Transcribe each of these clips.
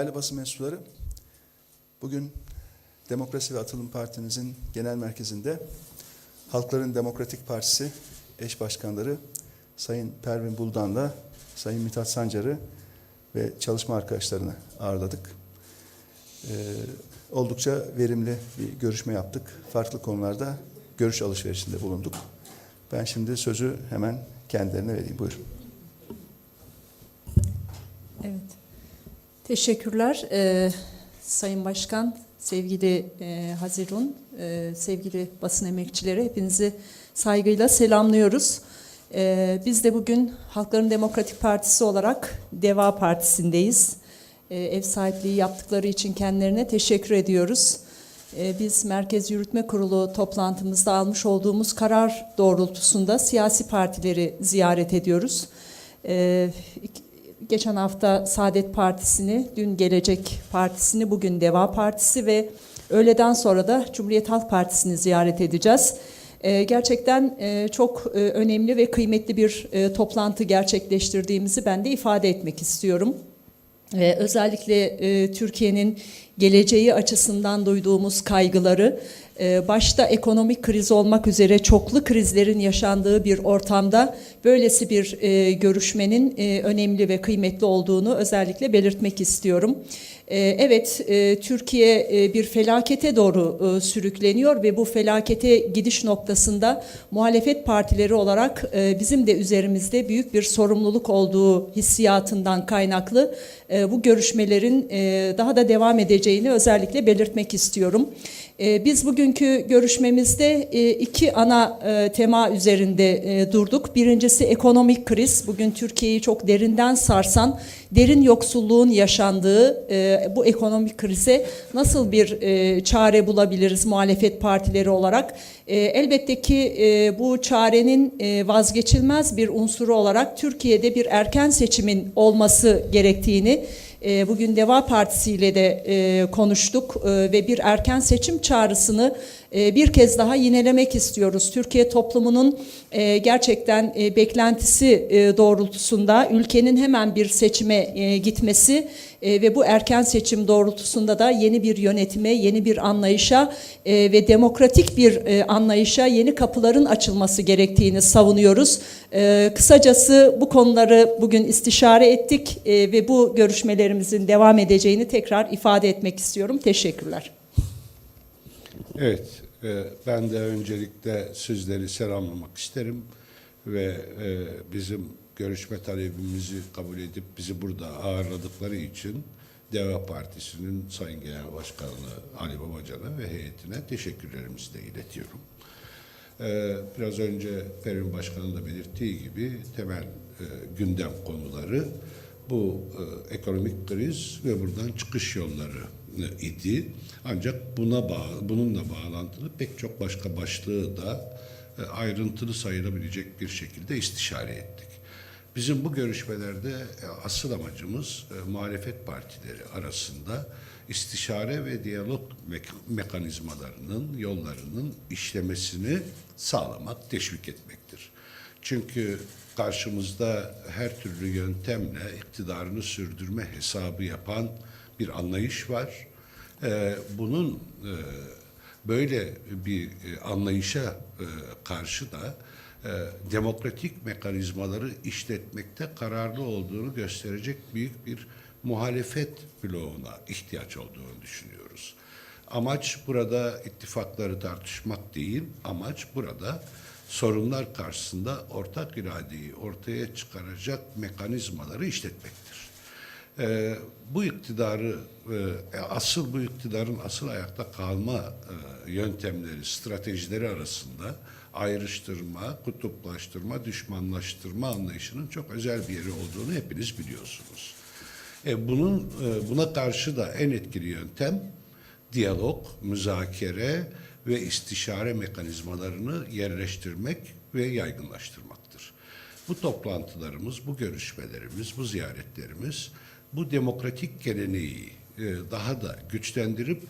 Değerli basın mensupları, bugün Demokrasi ve Atılım Partimizin genel merkezinde Halkların Demokratik Partisi eş başkanları Sayın Pervin Buldan'la Sayın Mithat Sancar'ı ve çalışma arkadaşlarını ağırladık. Ee, oldukça verimli bir görüşme yaptık. Farklı konularda görüş alışverişinde bulunduk. Ben şimdi sözü hemen kendilerine vereyim. Buyurun. Evet. Teşekkürler Ee, Sayın Başkan, sevgili e, Hazirun, e, sevgili basın emekçileri hepinizi saygıyla selamlıyoruz. Ee, biz de bugün Halkların Demokratik Partisi olarak Deva Partisi'ndeyiz. Ee, ev sahipliği yaptıkları için kendilerine teşekkür ediyoruz. Ee, Biz Merkez Yürütme Kurulu toplantımızda almış olduğumuz karar doğrultusunda siyasi partileri ziyaret ediyoruz. İk- Geçen hafta Saadet Partisi'ni, dün Gelecek Partisi'ni, bugün Deva Partisi ve öğleden sonra da Cumhuriyet Halk Partisi'ni ziyaret edeceğiz. Ee, Gerçekten e, çok e, önemli ve kıymetli bir e, toplantı gerçekleştirdiğimizi ben de ifade etmek istiyorum. Ve özellikle e, Türkiye'nin geleceği açısından duyduğumuz kaygıları, e, başta ekonomik kriz olmak üzere çoklu krizlerin yaşandığı bir ortamda böylesi bir e, görüşmenin e, önemli ve kıymetli olduğunu özellikle belirtmek istiyorum. Evet, Türkiye bir felakete doğru sürükleniyor ve bu felakete gidiş noktasında muhalefet partileri olarak bizim de üzerimizde büyük bir sorumluluk olduğu hissiyatından kaynaklı bu görüşmelerin daha da devam edeceğini özellikle belirtmek istiyorum. E, Biz bugünkü görüşmemizde e, iki ana e, tema üzerinde e, durduk. Birincisi ekonomik kriz. Bugün Türkiye'yi çok derinden sarsan, derin yoksulluğun yaşandığı bu ekonomik krize nasıl bir çare bulabiliriz muhalefet partileri olarak? Elbette ki bu çarenin vazgeçilmez bir unsuru olarak Türkiye'de bir erken seçimin olması gerektiğini e, Bugün Deva Partisi ile de e, konuştuk e, ve bir erken seçim çağrısını e, bir kez daha yinelemek istiyoruz. Türkiye toplumunun e, gerçekten e, beklentisi e, doğrultusunda ülkenin hemen bir seçime e, gitmesi e, ve bu erken seçim doğrultusunda da yeni bir yönetime, yeni bir anlayışa e, ve demokratik bir e, anlayışa yeni kapıların açılması gerektiğini savunuyoruz. E, Kısacası bu konuları bugün istişare ettik e, ve bu görüşmelerimizin devam edeceğini tekrar ifade etmek istiyorum. Teşekkürler. Evet, e, ben de öncelikle sizleri selamlamak isterim ve e, bizim görüşme talebimizi kabul edip bizi burada ağırladıkları için Deva Partisi'nin Sayın Genel Başkanı Ali Babacan'a ve heyetine teşekkürlerimizi de iletiyorum. Ee, Biraz önce Perin Başkan'ın da belirttiği gibi temel e, gündem konuları bu e, ekonomik kriz ve buradan çıkış yolları e, idi. Ancak buna bağ, bununla bağlantılı pek çok başka başlığı da e, ayrıntılı sayılabilecek bir şekilde istişare ettik. Bizim bu görüşmelerde e, asıl amacımız e, muhalefet partileri arasında istişare ve diyalog mek- mekanizmalarının, yollarının işlemesini sağlamak, teşvik etmektir. Çünkü karşımızda her türlü yöntemle iktidarını sürdürme hesabı yapan bir anlayış var. E, Bunun böyle bir anlayışa karşı da demokratik mekanizmaları işletmekte kararlı olduğunu gösterecek büyük bir muhalefet bloğuna ihtiyaç olduğunu düşünüyoruz. Amaç burada ittifakları tartışmak değil, amaç burada sorunlar karşısında ortak iradeyi ortaya çıkaracak mekanizmaları işletmektir. Ee, bu iktidarı, e, asıl bu iktidarın asıl ayakta kalma e, yöntemleri, stratejileri arasında ayrıştırma, kutuplaştırma, düşmanlaştırma anlayışının çok özel bir yeri olduğunu hepiniz biliyorsunuz. E, bunun e, buna karşı da en etkili yöntem diyalog, müzakere ve istişare mekanizmalarını yerleştirmek ve yaygınlaştırmaktır. Bu toplantılarımız, bu görüşmelerimiz, bu ziyaretlerimiz bu demokratik geleneği e, daha da güçlendirip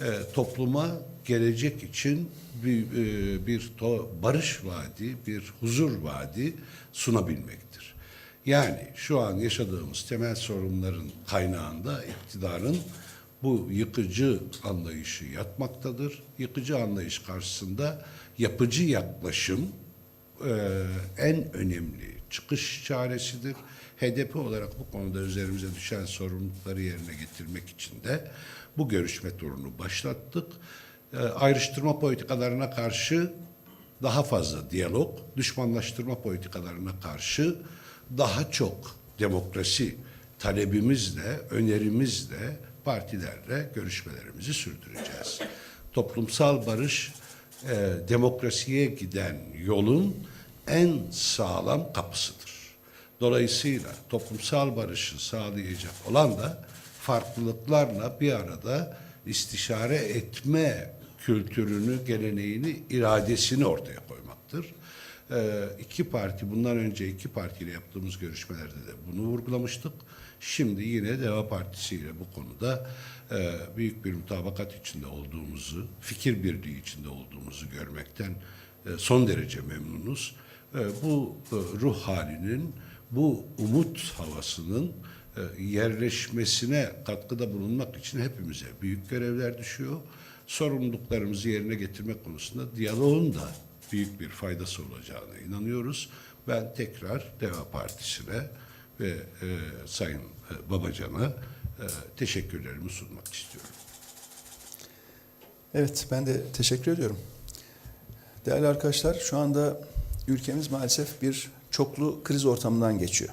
e, topluma gelecek için bir, e, bir to- barış vaadi, bir huzur vaadi sunabilmektir. Yani şu an yaşadığımız temel sorunların kaynağında iktidarın bu yıkıcı anlayışı yatmaktadır. Yıkıcı anlayış karşısında yapıcı yaklaşım en önemli çıkış çaresidir. HDP olarak bu konuda üzerimize düşen sorumlulukları yerine getirmek için de bu görüşme turunu başlattık. E, ayrıştırma politikalarına karşı daha fazla diyalog, düşmanlaştırma politikalarına karşı daha çok demokrasi talebimizle, önerimizle, partilerle görüşmelerimizi sürdüreceğiz. Toplumsal barış, e, demokrasiye giden yolun en sağlam kapısıdır. Dolayısıyla toplumsal barışı sağlayacak olan da farklılıklarla bir arada istişare etme kültürünü, geleneğini, iradesini ortaya koymaktır. Ee, iki parti, bundan önce iki partiyle yaptığımız görüşmelerde de bunu vurgulamıştık. Şimdi yine Deva Partisi ile bu konuda e, büyük bir mutabakat içinde olduğumuzu, fikir birliği içinde olduğumuzu görmekten e, son derece memnunuz. E, bu e, ruh halinin, bu umut havasının e, yerleşmesine katkıda bulunmak için hepimize büyük görevler düşüyor. Sorumluluklarımızı yerine getirmek konusunda diyaloğun da büyük bir faydası olacağına inanıyoruz. Ben tekrar Deva Partisi'ne ve e, Sayın e, Babacan'a e, teşekkürlerimi sunmak istiyorum. Evet, ben de teşekkür ediyorum. Değerli arkadaşlar, şu anda ülkemiz maalesef bir çoklu kriz ortamından geçiyor.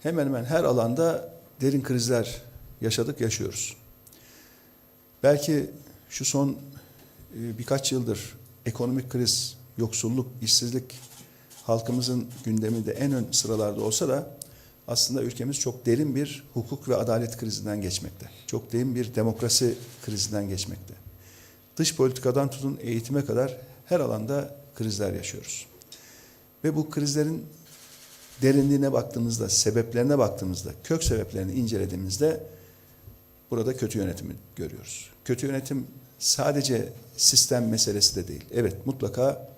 Hemen hemen her alanda derin krizler yaşadık, yaşıyoruz. Belki şu son e, birkaç yıldır ekonomik kriz, yoksulluk, işsizlik halkımızın gündeminde en ön sıralarda olsa da aslında ülkemiz çok derin bir hukuk ve adalet krizinden geçmekte. Çok derin bir demokrasi krizinden geçmekte. Dış politikadan tutun eğitime kadar her alanda krizler yaşıyoruz. Ve bu krizlerin derinliğine baktığımızda, sebeplerine baktığımızda, kök sebeplerini incelediğimizde burada kötü yönetimi görüyoruz. Kötü yönetim sadece sistem meselesi de değil. Evet mutlaka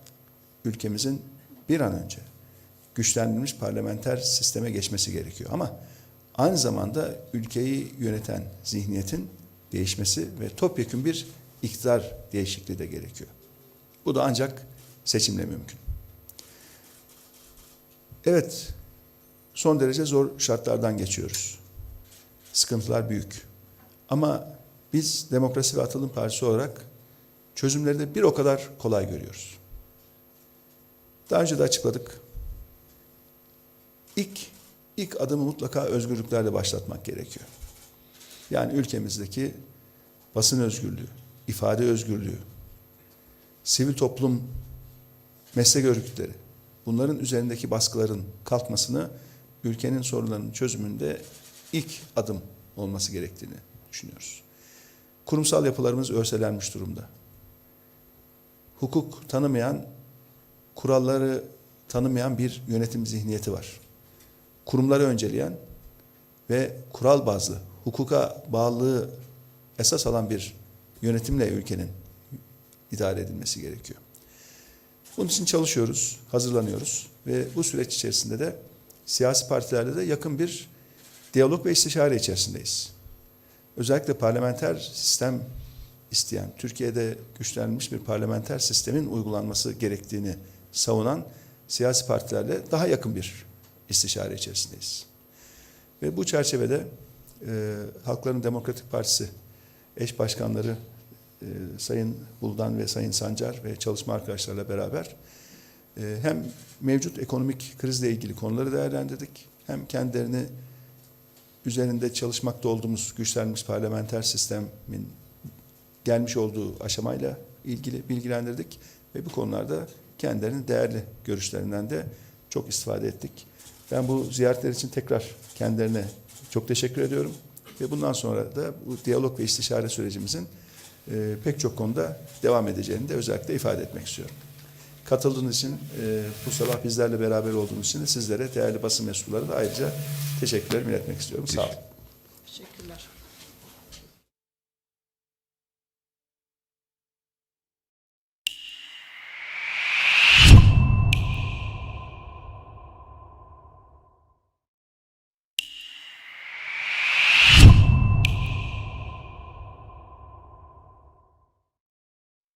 ülkemizin bir an önce güçlendirilmiş parlamenter sisteme geçmesi gerekiyor. Ama aynı zamanda ülkeyi yöneten zihniyetin değişmesi ve topyekun bir iktidar değişikliği de gerekiyor. Bu da ancak seçimle mümkün. Evet, son derece zor şartlardan geçiyoruz. Sıkıntılar büyük. Ama biz Demokrasi ve Atılım Partisi olarak çözümleri de bir o kadar kolay görüyoruz. Daha önce de açıkladık. İlk, ilk adımı mutlaka özgürlüklerle başlatmak gerekiyor. Yani ülkemizdeki basın özgürlüğü, ifade özgürlüğü, sivil toplum, meslek örgütleri, bunların üzerindeki baskıların kalkmasını ülkenin sorunlarının çözümünde ilk adım olması gerektiğini düşünüyoruz. Kurumsal yapılarımız örselenmiş durumda. Hukuk tanımayan, kuralları tanımayan bir yönetim zihniyeti var. Kurumları önceleyen ve kural bazlı, hukuka bağlılığı esas alan bir yönetimle ülkenin idare edilmesi gerekiyor. Bunun için çalışıyoruz, hazırlanıyoruz ve bu süreç içerisinde de siyasi partilerle de yakın bir diyalog ve istişare içerisindeyiz. Özellikle parlamenter sistem isteyen, Türkiye'de güçlenmiş bir parlamenter sistemin uygulanması gerektiğini savunan siyasi partilerle daha yakın bir istişare içerisindeyiz. Ve bu çerçevede e, Halkların Demokratik Partisi eş başkanları e, Sayın Buldan ve Sayın Sancar ve çalışma arkadaşlarla beraber e, hem mevcut ekonomik krizle ilgili konuları değerlendirdik, hem kendilerini üzerinde çalışmakta olduğumuz güçlenmiş parlamenter sistemin gelmiş olduğu aşamayla ilgili bilgilendirdik ve bu konularda kendilerinin değerli görüşlerinden de çok istifade ettik. Ben bu ziyaretler için tekrar kendilerine çok teşekkür ediyorum ve bundan sonra da bu diyalog ve istişare sürecimizin e, pek çok konuda devam edeceğini de özellikle ifade etmek istiyorum. Katıldığınız için, e, bu sabah bizlerle beraber olduğunuz için de sizlere, değerli basın mensupları da ayrıca teşekkürlerimi iletmek istiyorum. Sağ olun. Teşekkürler.